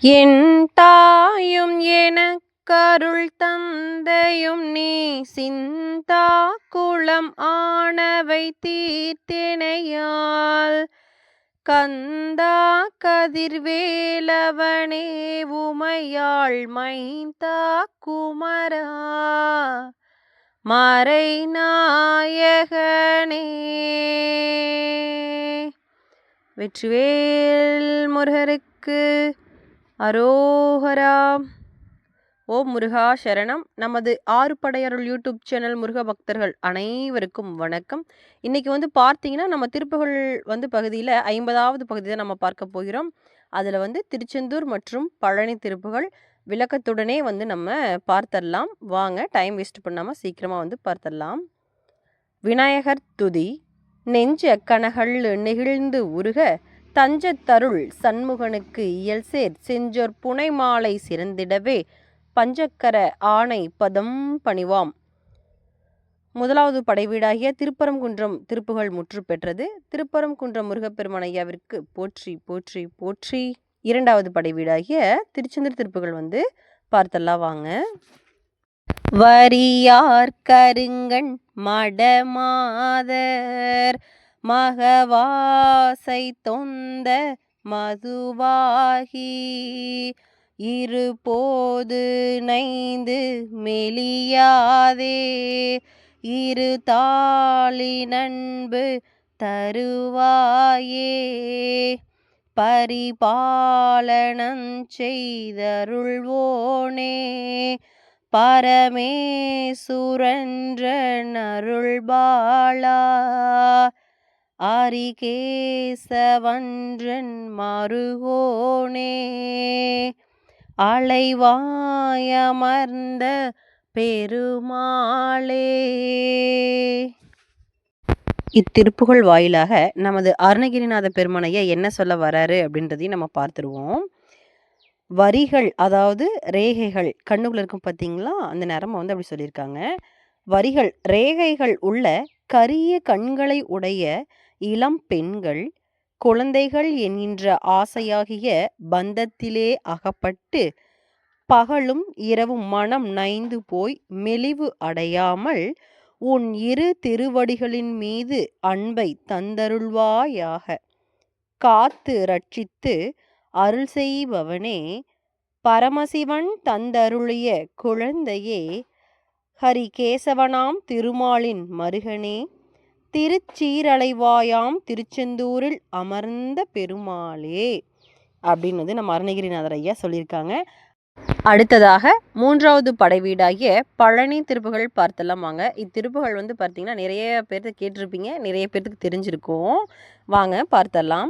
என் தாயும் எனக்கருள் தந்தையும் நீ சிந்தா குளம் ஆனவை தீர்த்தினையால். கந்தா கதிர்வேலவனே உமையாள் மைந்தா குமரா. மறை நாயகனே வெற்றிவேல் முருகருக்கு அரோஹரா. ஓம் முருகா சரணம். நமது ஆறு படையருள் யூடியூப் சேனல் முருக பக்தர்கள் அனைவருக்கும் வணக்கம். இன்றைக்கி வந்து பார்த்தீங்கன்னா நம்ம திருப்புகள் வந்து பகுதியில் ஐம்பதாவது பகுதி தான் நம்ம பார்க்க போகிறோம். அதில் வந்து திருச்செந்தூர் மற்றும் பழனி திருப்புகள் விளக்கத்துடனே வந்து நம்ம பார்த்தரலாம். வாங்க டைம் வேஸ்ட் பண்ணாமல் சீக்கிரமாக வந்து பார்த்தரலாம். விநாயகர் துதி நெஞ்ச கனகள் நெகிழ்ந்து உருக தஞ்சத்தருள் சண்முகனுக்கு இயல்சேர் செஞ்சொர் புனை மாலை சிறந்திடவே பஞ்சக்கர ஆணை பதம் பணிவாம். முதலாவது படைவீடாகிய திருப்பரங்குன்றம் திருப்புகள் முற்று பெற்றது. திருப்பரங்குன்றம் முருகப்பெருமனையாவிற்கு போற்றி போற்றி போற்றி. இரண்டாவது படைவீடாகிய திருச்செந்தூர் திருப்புகள் வந்து பார்த்தெல்லாம் வாங்க. வரியார் கருங்கண் மடமாதர் மகவாசை தொந்த மதுவாகி இருபோது நைந்து மெலியாதே இரு தாளி நண்பு தருவாயே. பரிபாலனம் செய்தருள்வோனே பரமேசுரன்ற நருள்பாளா ஆரிகேசவன்றன் மருகோனே அலைவாயமர்ந்த பெருமாளே. இத்திருப்புகள் வாயிலாக நமது அருணகிரிநாத பெருமனையை என்ன சொல்ல வராரு அப்படின்றதையும் நம்ம பார்த்துருவோம். வரிகள் அதாவது ரேகைகள் கண்ணுக்குள்ள இருக்கும் பார்த்தீங்களா அந்த நேரம் வந்து அப்படி சொல்லியிருக்காங்க. வரிகள் ரேகைகள் உள்ள கரிய கண்களை உடைய இளம் பெண்கள் குழந்தைகள் என்கின்ற ஆசையாகிய பந்தத்திலே அகப்பட்டு பகலும் இரவும் மனம் நைந்து போய் மெலிவு அடையாமல் உன் இரு திருவடிகளின் மீது அன்பை தந்தருள்வாயாக. காத்து ரட்சித்து அருள் செய்பவனே பரமசிவன் தந்தருளிய குழந்தையே ஹரிகேசவனாம் திருமாலின் மருகனே. திருச்சீரலைவாயாம் திருச்செந்தூரில் அமர்ந்த பெருமாளே அப்படின்னு வந்து நம்ம அருணகிரிநாதர் ஐயா சொல்லியிருக்காங்க. அடுத்ததாக மூன்றாவது படை வீடாகிய பழனி திருப்புகள் பார்த்தலாம் வாங்க. இத்திருப்புகள் வந்து பார்த்தீங்கன்னா நிறைய பேர்த்து கேட்டிருப்பீங்க. நிறைய பேர்த்துக்கு தெரிஞ்சிருக்கும். வாங்க பார்த்தலாம்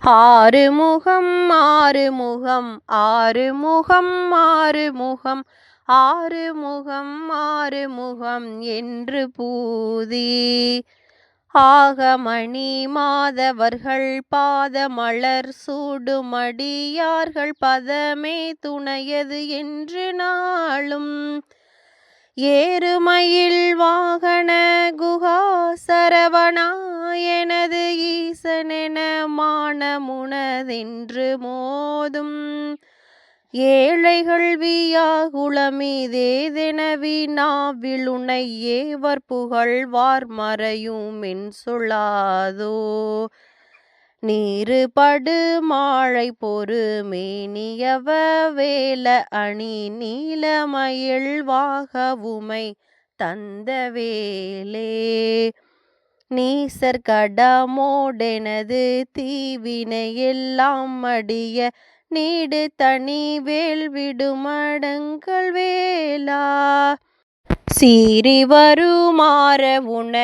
ஆறு முகம் ஆறு முகம் ஆறு முகம் ஆறு முகம் ஆறு முகம் ஆறு முகம் என்று பூதி. ஆகமணி மாதவர்கள் பாதமலர் சூடுமடியார்கள் பதமே துணையது என்று நாளும். ஏறுமயில் வாகன குகா சரவணாயனது ஈசனென மானமுனதென்று மோதும். ஏழைகள் வியாகுளமீதேதெனவி நாவிலுனை ஏவர் புகழ்வார் மறையும் என் சொல்லாதோ. நீரு படு மாழை பொறு மேனியவ வேல அணி நீலமயில் வாகவுமை தந்த வேலே. நீசர் கடமோடெனது தீவினை எல்லாம் அடிய நீடு தனி வேல் விடுமடங்கள் வேலா சீறி வருமாற உண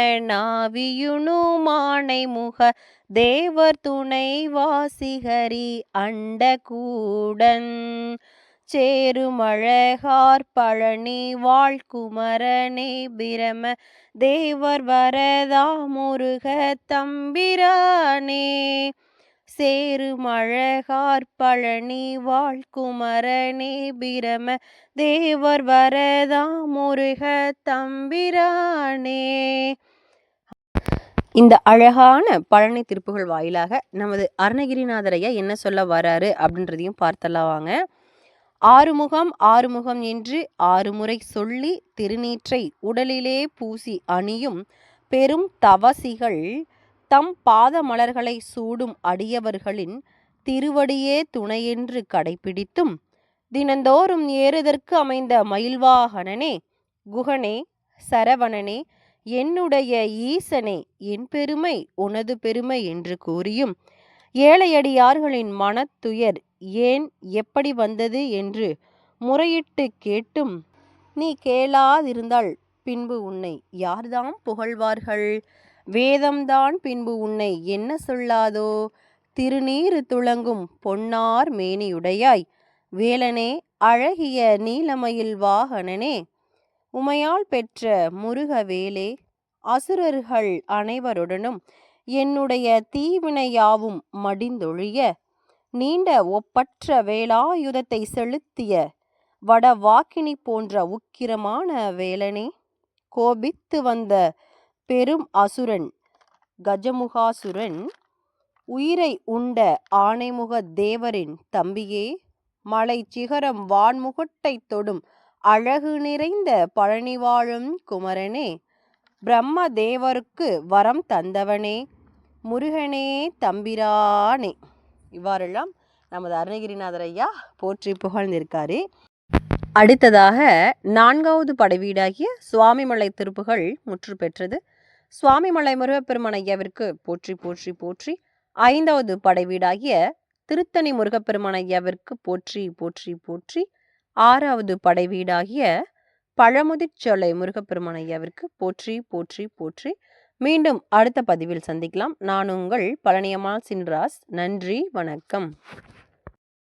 மானை முக தேவர் துணை வாசிகரி அண்டகூடன் சேருமழகார் பழனி வாழ்குமரனே பிரம தேவர் வரதா முருக தம்பிரானே. சேருமழகார் பழனி வாழ்குமரனே பிரம தேவர் வரதா முருக தம்பிரானே. இந்த அழகான பழனி திருப்புகள் வாயிலாக நமது அருணகிரிநாதரையா என்ன சொல்ல வராரு அப்படின்றதையும் பார்த்தலாம் வாங்க. ஆறுமுகம் ஆறுமுகம் என்று ஆறு முறை சொல்லி திருநீற்றை உடலிலே பூசி அணியும் பெரும் தவசிகள் தம் பாத மலர்களை சூடும் அடியவர்களின் திருவடியே துணையென்று கடைபிடித்தும் தினந்தோறும் ஏறுதற்கு அமைந்த மயில்வாகனனே குகனே சரவணனே என்னுடைய ஈசனே என் பெருமை உனது பெருமை என்று கூறியும் ஏழையடியார்களின் மனத்துயர் ஏன் எப்படி வந்தது என்று முறையிட்டு கேட்டும் நீ கேளாதிருந்தால் பின்பு உன்னை யார்தாம் புகழ்வார்கள்? வேதம்தான் பின்பு உன்னை என்ன சொல்லாதோ? திருநீறு துளங்கும் பொன்னார் மேனியுடையாய். வேலனே அழகிய நீலமயில் வாகனனே உமையால் பெற்ற முருகவேலே அசுரர்கள் அனைவருடனும் என்னுடைய தீவினையாவும் மடிந்தொழிய நீண்ட ஒப்பற்ற வேலாயுதத்தை செலுத்திய வடவாக்கினி போன்ற உக்கிரமான வேலனே கோபித்து வந்த பெரும் அசுரன். கஜமுகாசுரன் உயிரை உண்ட ஆனைமுக தேவரின் தம்பியே மலை சிகரம் வான்முகட்டை தொடும் அழகு நிறைந்த பழனி வாழும் குமரனே பிரம்ம தேவருக்கு வரம் தந்தவனே முருகனே தம்பிரானே. இவ்வாறெல்லாம் நமது அருணகிரிநாதர் ஐயா போற்றி புகழ்ந்திருக்காரு. அடுத்ததாக நான்காவது படைவீடாகிய சுவாமிமலை திருப்புகள் முற்று பெற்றது. சுவாமிமலை முருகப்பெருமான் ஐயாவிற்கு போற்றி போற்றி போற்றி. ஐந்தாவது படைவீடாகிய திருத்தணி முருகப்பெருமான் ஐயாவிற்கு போற்றி போற்றி போற்றி. ஆறாவது படைவீடாகிய பழமுதிர்ச்சோலை முருகப்பெருமான் ஐயாவிற்கு போற்றி போற்றி போற்றி. மீண்டும் அடுத்த பதிவில் சந்திக்கலாம். நான் உங்கள் பழனியம்மாள் சின்ராஸ். நன்றி வணக்கம்.